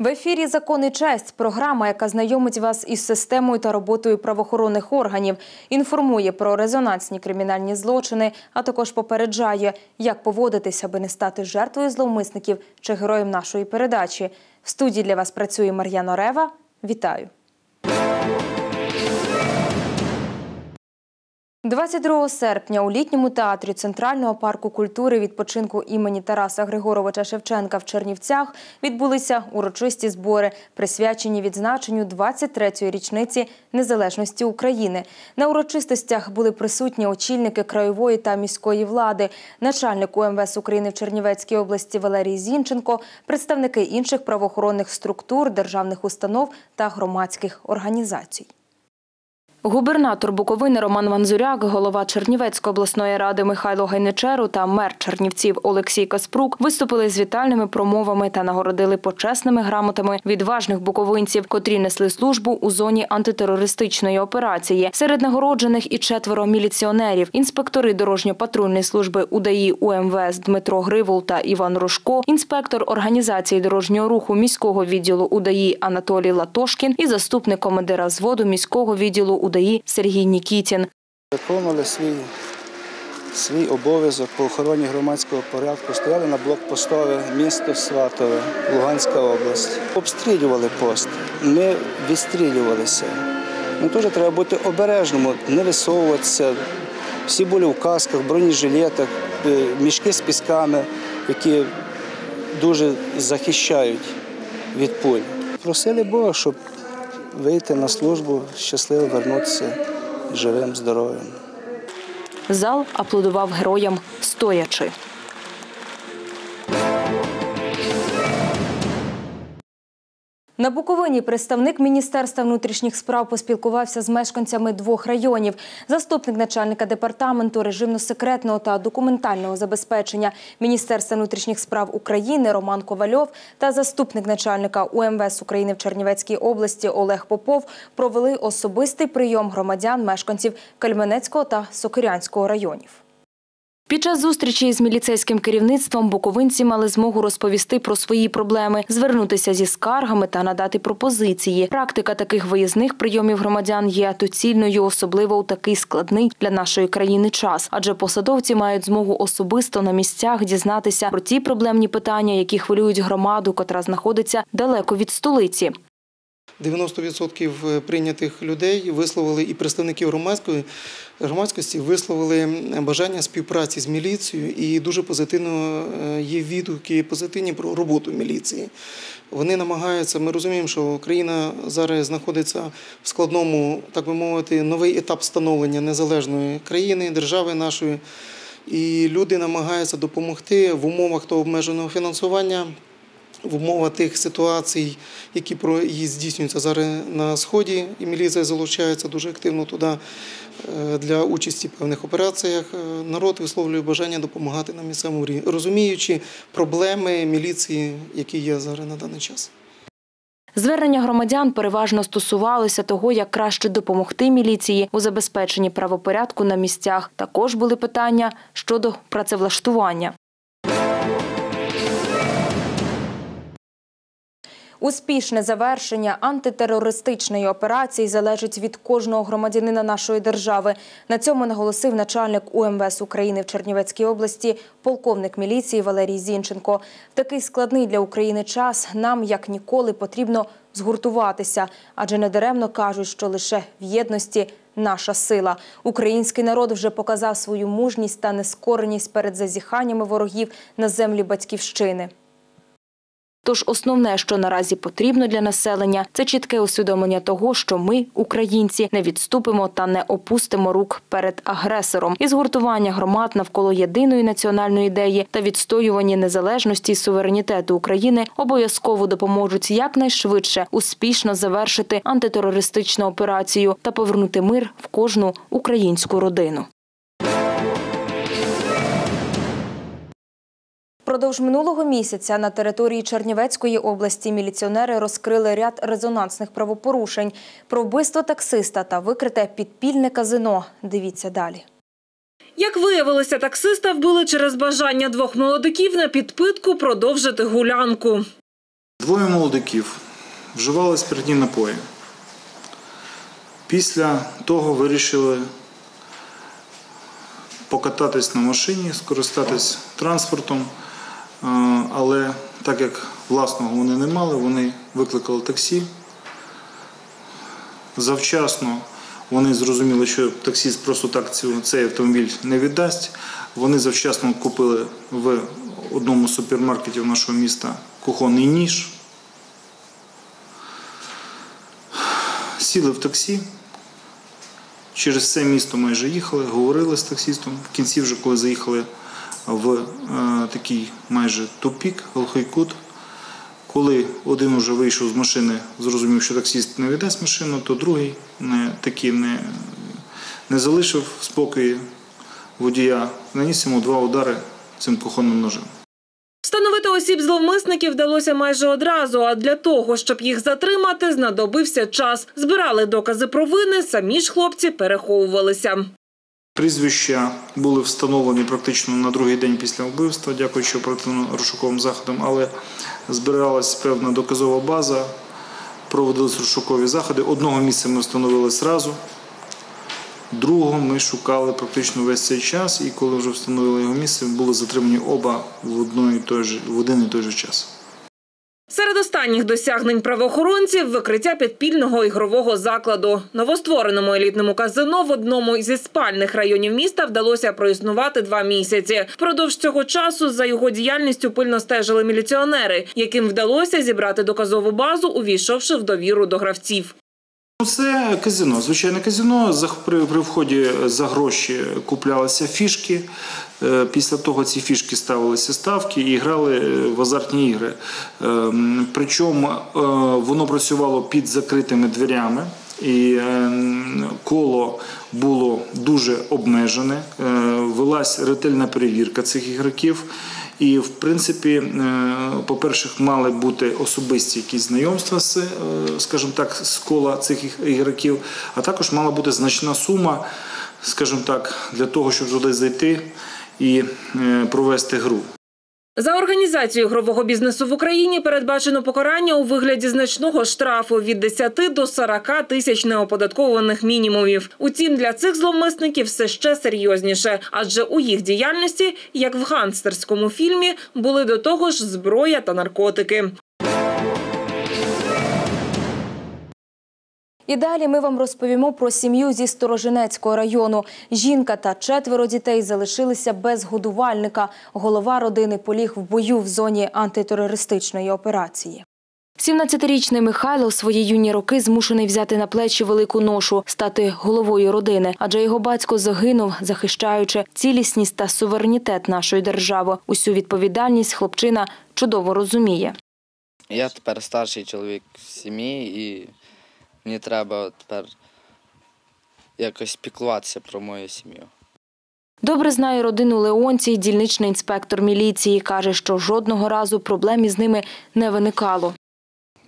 В ефірі «Закон і честь» – програма, яка знайомить вас із системою та роботою правоохоронних органів, інформує про резонансні кримінальні злочини, а також попереджає, як поводитися, аби не стати жертвою зловмисників чи героєм нашої передачі. В студії для вас працює Мар'яна Рева. Вітаю! 22 серпня у літньому театрі Центрального парку культури відпочинку імені Тараса Григоровича Шевченка в Чернівцях відбулися урочисті збори, присвячені відзначенню 23-ї річниці незалежності України. На урочистостях були присутні очільники краєвої та міської влади, начальник УМВС України в Чернівецькій області Валерій Зінченко, представники інших правоохоронних структур, державних установ та громадських організацій. Губернатор Буковини Роман Ванзуряк, голова Чернівецької обласної ради Михайло Гайничеру та мер Чернівців Олексій Каспрук виступили з вітальними промовами та нагородили почесними грамотами відважних буковинців, котрі несли службу у зоні антитерористичної операції. Серед нагороджених і четверо міліціонерів, інспектори дорожньо-патрульної служби УДАІ УМВС Дмитро Гривол та Іван Рожко, інспектор організації дорожнього руху міського відділу УДАІ Анатолій Латошкін і заступник командира зводу міського відділу УДАІ Сергій Нікітін. Виконували свій, свій обов'язок по охороні громадського порядку, стояли на блокпостове місто Сватове, Луганська область. Обстрілювали пост, ми відстрілювалися. Ну, Теж треба бути обережним, не висовуватися. Всі були в касках, бронежилетах, е, мішки з пісками, які дуже захищають від пуль. Просили Бога, щоб вийти на службу, щасливо вернутися живим, здоровим. Зал аплодував героям стоячи. На Буковині представник Міністерства внутрішніх справ поспілкувався з мешканцями двох районів. Заступник начальника департаменту режимно-секретного та документального забезпечення Міністерства внутрішніх справ України Роман Ковальов та заступник начальника УМВС України в Чернівецькій області Олег Попов провели особистий прийом громадян мешканців Кальменецького та Сокирянського районів. Під час зустрічі з міліцейським керівництвом буковинці мали змогу розповісти про свої проблеми, звернутися зі скаргами та надати пропозиції. Практика таких виїзних прийомів громадян є доцільною, особливо у такий складний для нашої країни час, адже посадовці мають змогу особисто на місцях дізнатися про ті проблемні питання, які хвилюють громаду, котра знаходиться далеко від столиці. 90% прийнятих людей висловили і представників громадської громадськості висловили бажання співпраці з міліцією, і дуже позитивно е, є відгуки позитивні про роботу міліції. Вони намагаються. Ми розуміємо, що країна зараз знаходиться в складному, так би мовити, новий етап становлення незалежної країни, держави нашої. І люди намагаються допомогти в умовах того обмеженого фінансування в умовах тих ситуацій, які здійснюються зараз на сході, і міліція залучається дуже активно туди е, для участі в певних операціях. Е, народ висловлює бажання допомагати на місцевому рівні, розуміючи проблеми міліції, які є зараз на даний час. Звернення громадян переважно стосувалися того, як краще допомогти міліції у забезпеченні правопорядку на місцях. Також були питання щодо працевлаштування. Успішне завершення антитерористичної операції залежить від кожного громадянина нашої держави. На цьому наголосив начальник УМВС України в Чернівецькій області, полковник міліції Валерій Зінченко. В такий складний для України час нам як ніколи потрібно згуртуватися, адже недаремно кажуть, що лише в єдності. Наша сила. Український народ вже показав свою мужність та нескореність перед зазіханнями ворогів на землі батьківщини. Тож основне, що наразі потрібно для населення, це чітке усвідомлення того, що ми, українці, не відступимо та не опустимо рук перед агресором, і згуртування громад навколо єдиної національної ідеї та відстоювання незалежності і суверенітету України обов'язково допоможуть якнайшвидше успішно завершити антитерористичну операцію та повернути мир в кожну українську родину. Продовж минулого місяця на території Чернівецької області міліціонери розкрили ряд резонансних правопорушень про вбивство таксиста та викрите підпільне казино. Дивіться далі. Як виявилося, таксиста вбили через бажання двох молодиків на підпитку продовжити гулянку. Двоє молодиків вживали спиртні напої. Після того вирішили покататись на машині, скористатись транспортом, але так як власного вони не мали, вони викликали таксі. Завчасно вони зрозуміли, що таксіст просто так цей автомобіль не віддасть. Вони завчасно купили в одному з супермаркетів нашого міста кухонний ніж. Сіли в таксі. Через все місто майже їхали, говорили з таксістом. В кінці, вже коли заїхали в е, такий майже тупік, глухий кут, коли один уже вийшов з машини, зрозумів, що таксіст не віддасть машину, то другий не, таки не, не залишив спокою водія, наніс йому два удари цим кухонним ножем. Встановити осіб зловмисників вдалося майже одразу. А для того, щоб їх затримати, знадобився час. Збирали докази провини, самі ж хлопці переховувалися. Прізвища були встановлені практично на другий день після вбивства, дякуючи оперативно-розшуковим заходам, але збиралась певна доказова база, проводились розшукові заходи. Одного місця ми встановили зразу, другого ми шукали практично весь цей час, і коли вже встановили його місце, були затримані оба в, одної і той же, в один і той же час. Серед останніх досягнень правоохоронців викриття підпільного ігрового закладу. Новоствореному елітному казино в одному зі спальних районів міста вдалося проіснувати два місяці. Впродовж цього часу за його діяльністю пильно стежили міліціонери, яким вдалося зібрати доказову базу, увійшовши в довіру до гравців. Ну, Це казино, звичайне казино. При, вході за гроші куплялися фішки. Е, Після того ці фішки ставилися ставки і грали е, в азартні ігри. Ем, Причому е, воно працювало під закритими дверями. І е, коло було дуже обмежене, Е, велась ретельна перевірка цих ігроків. І, в принципі, е, по-перше, мали бути особисті якісь знайомства з, е, скажімо так, з кола цих іг- ігроків, а також мала бути значна сума, скажімо так, для того, щоб туди зайти і е, провести гру. За організацію ігрового бізнесу в Україні передбачено покарання у вигляді значного штрафу від 10 до 40 тисяч неоподаткованих мінімумів. Утім, для цих зловмисників все ще серйозніше, адже у їх діяльності, як в гангстерському фільмі, були до того ж зброя та наркотики. І далі ми вам розповімо про сім'ю зі Сторожинецького району. Жінка та четверо дітей залишилися без годувальника. Голова родини поліг в бою в зоні антитерористичної операції. 17-річний Михайло у свої юні роки змушений взяти на плечі велику ношу, стати головою родини, адже його батько загинув, захищаючи цілісність та суверенітет нашої держави. Усю відповідальність хлопчина чудово розуміє. Я тепер старший чоловік в сім'ї і мені треба тепер якось піклуватися про мою сім'ю. Добре знає родину Леонцій, дільничний інспектор міліції. Каже, що жодного разу проблем із ними не виникало.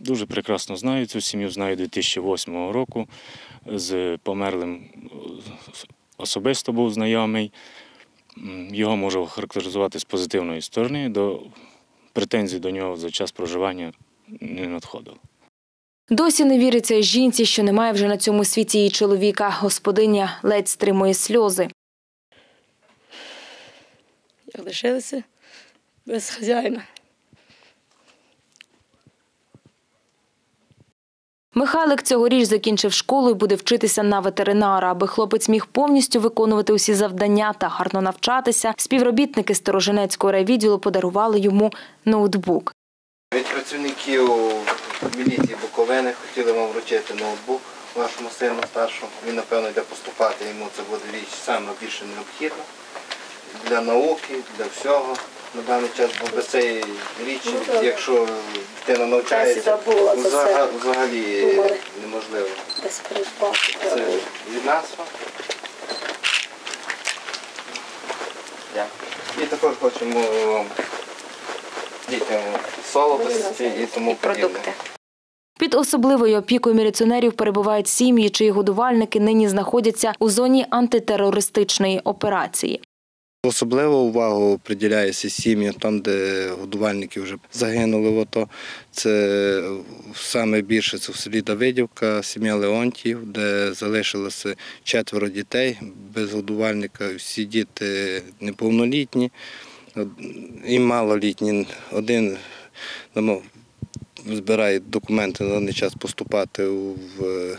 Дуже прекрасно знаю цю сім'ю, знаю 2008 року. З померлим особисто був знайомий. Його можу характеризувати з позитивної сторони. До претензій до нього за час проживання не надходило. Досі не віриться жінці, що немає вже на цьому світі її чоловіка. Господиня ледь стримує сльози. як лишилися без хазяїна. Михайлик цьогоріч закінчив школу і буде вчитися на ветеринара. Аби хлопець міг повністю виконувати усі завдання та гарно навчатися, співробітники Сторожинецького райвідділу подарували йому ноутбук. Від працівників міліції Буковини хотіли вам вручити ноутбук вашому сину старшому. Він, напевно, йде поступати, йому це буде річ саме більше необхідна. Для науки, для всього. На даний час, бо без цієї річі, якщо дитина навчається, Ну, взагалі неможливо. Це від нас. І також хочемо вам дітям солодості і тому подібне. Під особливою опікою міліціонерів перебувають сім'ї, чиї годувальники нині знаходяться у зоні антитерористичної операції. Особливо увагу приділяється сім'ям, там, де годувальники вже загинули в АТО. Це саме більше це в селі Давидівка, сім'я Леонтів, де залишилося четверо дітей без годувальника. Всі діти неповнолітні і малолітні. Один ну, збирає документи на даний час поступати в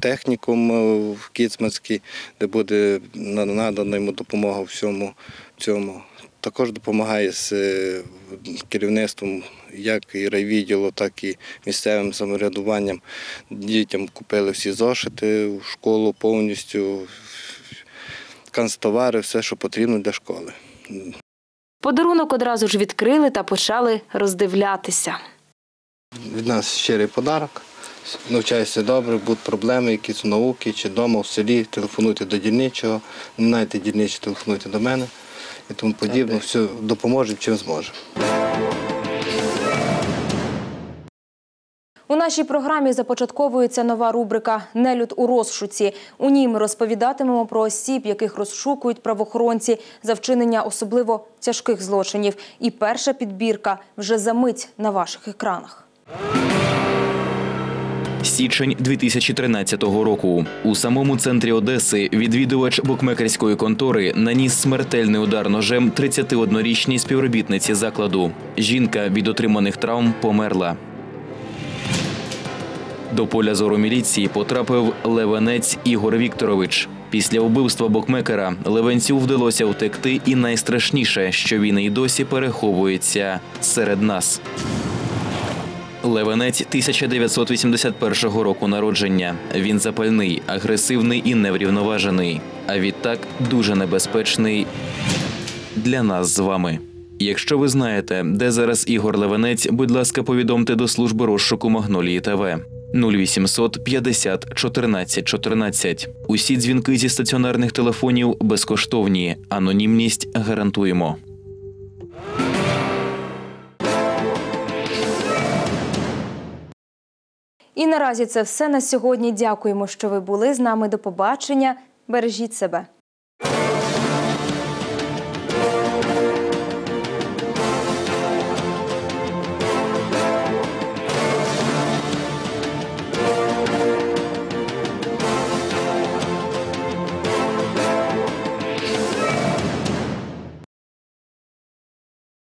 технікум е, в Кіцманський, де буде надана йому допомога всьому цьому. Також допомагає з е, керівництвом як і райвідділу, так і місцевим самоврядуванням. Дітям купили всі зошити школу повністю, канцтовари, все, що потрібно для школи. Подарунок одразу ж відкрили та почали роздивлятися. Від нас щирий подарок. Навчайся добре, будуть проблеми, якісь науки чи вдома в селі, телефонуйте до дільничого, не знаєте дільничого, телефонуйте до мене і тому подібне. Все допоможемо, чим зможемо. У нашій програмі започатковується нова рубрика Нелюд у розшуці. У ній ми розповідатимемо про осіб, яких розшукують правоохоронці за вчинення особливо тяжких злочинів. І перша підбірка вже за мить на ваших екранах. Січень 2013 року у самому центрі Одеси відвідувач букмекерської контори наніс смертельний удар ножем 31-річній співробітниці закладу. Жінка від отриманих травм померла. До поля зору міліції потрапив левенець Ігор Вікторович. Після вбивства букмекера Левенцю вдалося втекти, і найстрашніше, що він і досі переховується серед нас. Левенець 1981 року народження. Він запальний, агресивний і неврівноважений. А відтак дуже небезпечний для нас з вами. Якщо ви знаєте, де зараз Ігор Левенець, будь ласка, повідомте до служби розшуку Магнолії ТВ 0800 50 14 14. Усі дзвінки зі стаціонарних телефонів безкоштовні. Анонімність гарантуємо. І наразі це все на сьогодні. Дякуємо, що ви були з нами. До побачення. Бережіть себе.